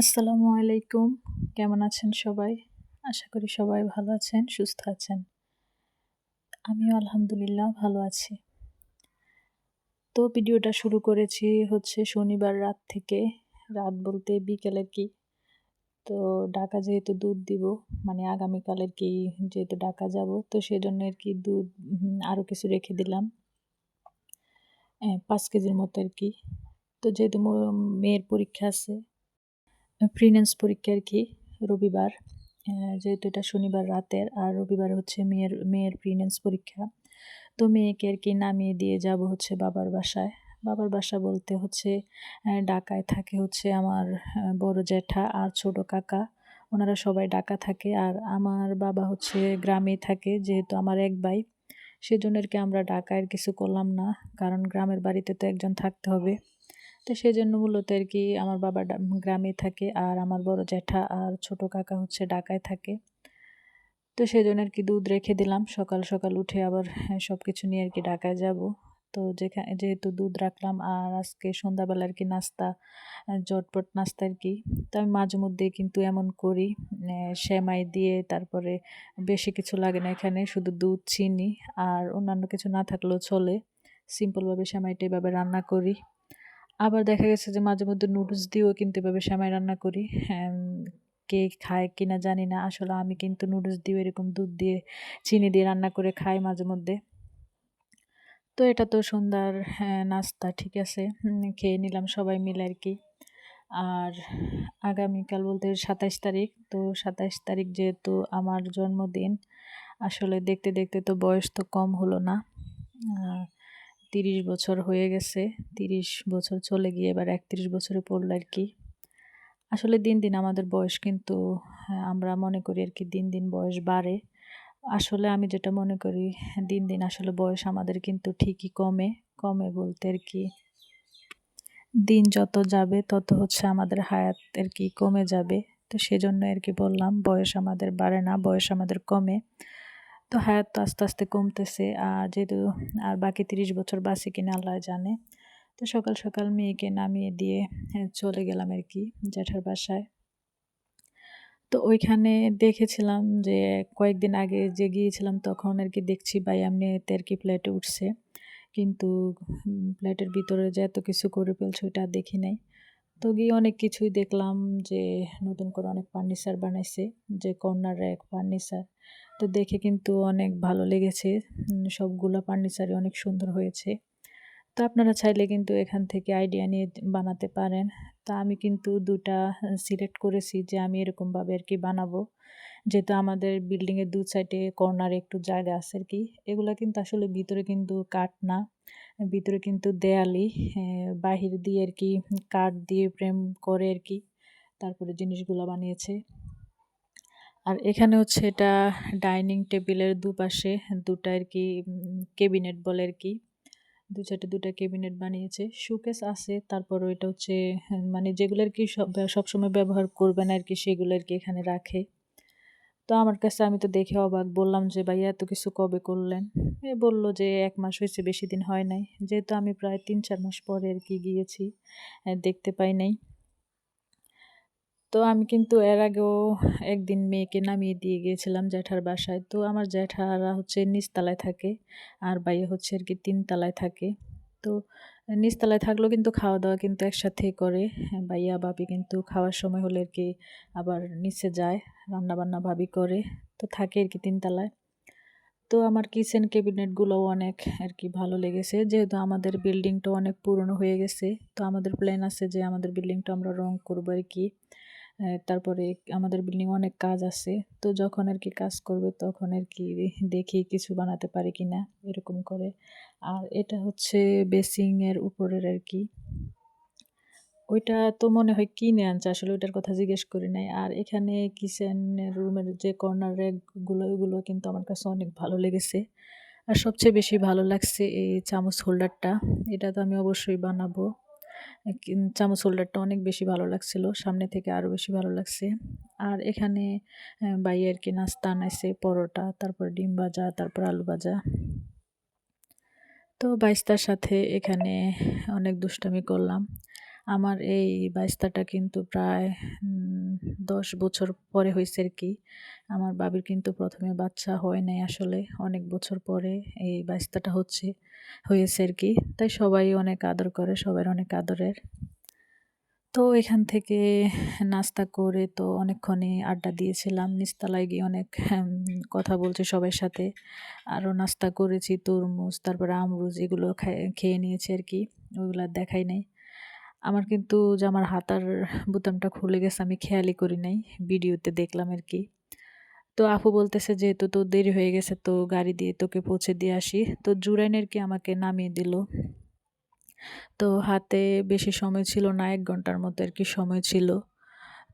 আসসালামু আলাইকুম। কেমন আছেন সবাই? আশা করি সবাই ভালো আছেন, সুস্থ আছেন। আমিও আলহামদুলিল্লাহ ভালো আছি। তো ভিডিওটা শুরু করেছি হচ্ছে শনিবার রাত থেকে। রাত বলতে বিকেলের কি। তো ঢাকা যেহেতু দুধ দিব মানে আগামীকালের কি যেহেতু ঢাকা যাব, তো সেজন্য আর কি দুধ আরও কিছু রেখে দিলাম। পাঁচ কেজির মতো আর কি। তো যেহেতু মেয়ের পরীক্ষা আছে প্রিনেন্স পরীক্ষা আর কি? রবিবার যেহেতু এটা শনিবার রাতের, আর রবিবার হচ্ছে মেয়ের মেয়ের প্রিনেন্স পরীক্ষা। তো মেয়েকে আর কি নামিয়ে দিয়ে যাব হচ্ছে বাবার বাসায়। বাবার বাসা বলতে হচ্ছে ডাকায় থাকে হচ্ছে আমার বড় জ্যাঠা আর ছোট কাকা। ওনারা সবাই ডাকা থাকে, আর আমার বাবা হচ্ছে গ্রামে থাকে, যেহেতু আমার এক ভাই। সেজন্য আর কি আমরা ডাকায় কিছু করলাম না, কারণ গ্রামের বাড়িতে তো একজন থাকতে হবে। তো সেই জন্য মূলত আর কি আমার বাবা গ্রামে থাকে আর আমার বড় জ্যাঠা আর ছোট কাকা হচ্ছে ঢাকায় থাকে। তো সেই জন্য আর কি দুধ রেখে দিলাম। সকাল সকাল উঠে আবার হ্যাঁ, সব কিছু নিয়ে আর কি ঢাকায় যাব। তো যেখানে যেহেতু দুধ রাখলাম আর আজকে সন্ধ্যাবেলা আর কি নাস্তা জটপট নাস্তা আর কি তো আমি মাঝে মধ্যে কিন্তু এমন করি সেমাই দিয়ে তারপরে বেশি কিছু লাগে না এখানে শুধু দুধ চিনি আর অন্যান্য কিছু না থাকলেও চলে। সিম্পলভাবে সেমাইটা এভাবে রান্না করি। আবার দেখা গেছে যে মাঝে মধ্যে নুডলস দিয়েও কিন্তু এভাবে সেমাই রান্না করি। হ্যাঁ, কে খায় কিনা জানি না। আসলে আমি কিন্তু নুডলস দিয়ে এরকম দুধ দিয়ে চিনি দিয়ে রান্না করে খাই মাঝে মধ্যে। তো এটা তো সন্ধ্যার হ্যাঁ, নাস্তা ঠিক আছে। খেয়ে নিলাম সবাই মিলে আর কি। আর আগামীকাল বলতে সাতাইশ তারিখ। তো সাতাইশ তারিখ যেহেতু আমার জন্মদিন আসলে দেখতে দেখতে তো বয়স তো কম হলো না। তিরিশ বছর হয়ে গেছে তিরিশ বছর চলে গিয়ে এবার একত্রিশ বছরে পড়ল আর কি। আসলে দিন দিন আমাদের বয়স কিন্তু হ্যাঁ, আমরা মনে করি আর কি দিন দিন বয়স বাড়ে। আসলে আমি যেটা মনে করি দিন দিন আসলে বয়স আমাদের কিন্তু ঠিকই কমে কমে বলতে আর কি। দিন যত যাবে তত হচ্ছে আমাদের হায়াত আর কি কমে যাবে। তো সেজন্য আর কি বললাম বয়স আমাদের বাড়ে না বয়স আমাদের কমে। তো হায়াত তো আস্তে আস্তে কমতেছে। আর যেহেতু আর বাকি তিরিশ বছর বাসি কিনা আল্লাহ জানে। তো সকাল সকাল মেয়েকে নামিয়ে দিয়ে হ্যাঁ, চলে গেলাম আর কি জ্যাঠার বাসায়। তো ওইখানে দেখেছিলাম যে কয়েকদিন আগে যে গিয়েছিলাম তখন আর কি দেখছি ভাই এমনি আর কি ফ্ল্যাটে উঠছে। কিন্তু ফ্ল্যাটের ভিতরে যে এত কিছু করে ফেলছে ওইটা দেখি নাই। তো গিয়ে অনেক কিছুই দেখলাম যে নতুন করে অনেক ফার্নিচার বানাইছে যে কর্নার এক ফার্নিচার। তো দেখে কিন্তু অনেক ভালো লেগেছে। সবগুলো ফার্নিচারই অনেক সুন্দর হয়েছে। তো আপনারা চাইলে কিন্তু এখান থেকে আইডিয়া নিয়ে বানাতে পারেন। তা আমি কিন্তু দুটা সিলেক্ট করেছি যে আমি এরকমভাবে আর কি বানাবো। যেহেতু আমাদের বিল্ডিংয়ের দু সাইডে কর্নারে একটু জায়গা আছে আর কি এগুলো কিন্তু আসলে ভিতরে কিন্তু কাঠ না, ভিতরে কিন্তু দেয়ালি বাহির দিয়ে আর কি কাঠ দিয়ে প্রেম করে আর কি তারপরে জিনিসগুলো বানিয়েছে। আর এখানে হচ্ছে এটা ডাইনিং টেবিলের দুপাশে দুটা আর কি কেবিনেট বলে আর কি দু চারটে দুটা কেবিনেট বানিয়েছে। শোকেস আছে, তারপর ওইটা হচ্ছে মানে যেগুলো আর কি সব সবসময় ব্যবহার করবেন আর কি সেগুলো আর কি এখানে রাখে। তো আমার কাছে, আমি তো দেখে অবাক বললাম যে ভাইয়া এত কিছু কবে করলেন? এ বলল যে, এক মাস হয়েছে, বেশি দিন হয় নাই। যেহেতু আমি প্রায় তিন চার মাস পরে আর কি গিয়েছি দেখতে পাই নাই। তো আমি কিন্তু এর আগেও একদিন মেয়েকে নামিয়ে দিয়ে গিয়েছিলাম জ্যাঠার বাসায়। তো আমার জ্যাঠারা হচ্ছে নিচতলায় থাকে আর বাইয়ে হচ্ছে আর কি তিনতলায় থাকে। তো নিচতলায় থাকলেও কিন্তু খাওয়া দাওয়া কিন্তু একসাথে করে। বাইয়া ভাবি কিন্তু খাওয়ার সময় হলে আর কি আবার নিচে যায় রান্না বান্না ভাবি করে। তো থাকে আর কি তিনতলায়। তো আমার কিচেন ক্যাবিনেটগুলোও অনেক আর কি ভালো লেগেছে। যেহেতু আমাদের বিল্ডিংটা অনেক পুরনো হয়ে গেছে, তো আমাদের প্ল্যান আছে যে আমাদের বিল্ডিংটা আমরা রং করব আর কি। তারপরে আমাদের বিল্ডিং অনেক কাজ আছে। তো যখন আর কি কাজ করবে তখন আর কি দেখি কিছু বানাতে পারি কি না, এরকম করে। আর এটা হচ্ছে বেসিংয়ের উপরের আর কি। ওইটা তো মনে হয় কিনে আনছে, আসলে ওইটার কথা জিজ্ঞেস করি নাই। আর এখানে কিচেন রুমের যে কর্নার র্যাকগুলো ওইগুলো কিন্তু আমার কাছে অনেক ভালো লেগেছে। আর সবচেয়ে বেশি ভালো লাগছে এই চামচ হোল্ডারটা এটা তো আমি অবশ্যই বানাবো। চামচ হোল্ডারটা অনেক বেশি ভালো লাগছিল, সামনে থেকে আরও বেশি ভালো লাগছে। আর এখানে বাই আর কি নাস্তা আনাইছে, পরোটা, তারপর ডিম ভাজা, তারপর আলু ভাজা। তো বাইস্তার সাথে এখানে অনেক দুষ্টামি করলাম। আমার এই বাইস্তাটা কিন্তু প্রায় দশ বছর পরে হয়েছে আর কি। আমার বাবির কিন্তু প্রথমে বাচ্চা হয় নাই আসলে, অনেক বছর পরে এই বাইস্তাটা হচ্ছে, হয়েছে আর কি। তাই সবাই অনেক আদর করে, সবাই অনেক আদরের। তো এখান থেকে নাস্তা করে তো অনেকক্ষণই আড্ডা দিয়েছিলাম নিচতলায় গিয়ে অনেক কথা বলছে সবার সাথে। আরও নাস্তা করেছি, তরমুজ, তারপরে আমরুজ এগুলো খেয়ে নিয়েছি আর কি ওইগুলো দেখাই নাই। আমার কিন্তু যে আমার হাতার বোতামটা খুলে গেছে, আমি খেয়ালই করি নাই। ভিডিওতে দেখলাম আর কি। তো আপু বলতেছে যেহেতু তো দেরি হয়ে গেছে, তো গাড়ি দিয়ে তোকে পৌঁছে দিয়ে আসি। তো জুরাইনের কি আমাকে নামিয়ে দিল। তো হাতে বেশি সময় ছিল না, এক ঘণ্টার মতো আর কি সময় ছিল।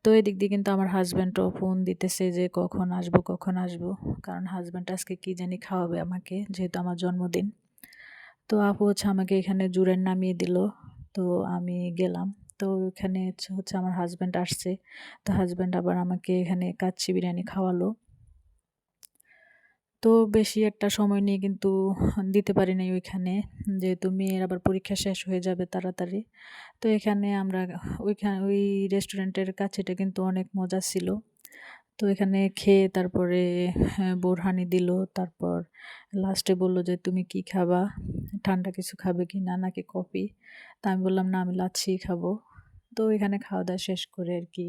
তো এদিক দিয়ে কিন্তু আমার হাজব্যান্ডও ফোন দিতেছে যে কখন আসব কখন আসব। কারণ হাজব্যান্ড আজকে কি জানি খাওয়াবে আমাকে, যেহেতু আমার জন্মদিন। তো আপু হচ্ছে আমাকে এখানে জুড়ে নামিয়ে দিল। তো আমি গেলাম। তো এখানে হচ্ছে আমার হাজব্যান্ড আসছে। তো হাজব্যান্ড আবার আমাকে এখানে কাচ্চি বিরিয়ানি খাওয়ালো। তো বেশি একটা সময় নিয়ে কিন্তু দিতে পারি নাই ওইখানে। যেহেতু মেয়ের আবার পরীক্ষা শেষ হয়ে যাবে তাড়াতাড়ি। তো এখানে আমরা ওইখানে, ওই রেস্টুরেন্টের কাছেটা কিন্তু অনেক মজা ছিল। তো এখানে খেয়ে তারপরে হ্যাঁ, বোরহানি দিল। তারপর লাস্টে বলল যে তুমি কি খাবা? ঠান্ডা কিছু খাবে কি না? নাকি কফি? তা আমি বললাম না আমি লাচ্ছি খাব। তো এখানে খাওয়া দাওয়া শেষ করে আর কি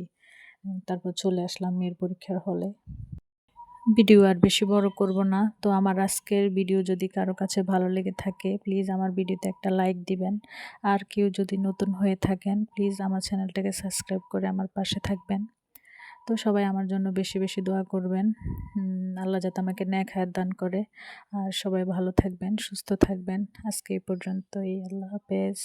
তারপর চলে আসলাম মেয়ের পরীক্ষার হলে। ভিডিও আর বেশি বড় করব না। তো আমার আজকের ভিডিও যদি কারও কাছে ভালো লেগে থাকে প্লিজ আমার ভিডিওতে একটা লাইক দিবেন। আর কেউ যদি নতুন হয়ে থাকেন প্লিজ আমার চ্যানেলটাকে সাবস্ক্রাইব করে আমার পাশে থাকবেন। তো সবাই আমার জন্য বেশি বেশি দোয়া করবেন। আল্লাহ যাতে আমাকে ন্যাক হায়াত দান করে। আর সবাই ভালো থাকবেন, সুস্থ থাকবেন। আজকে এই পর্যন্তই। আল্লাহ হাফেজ।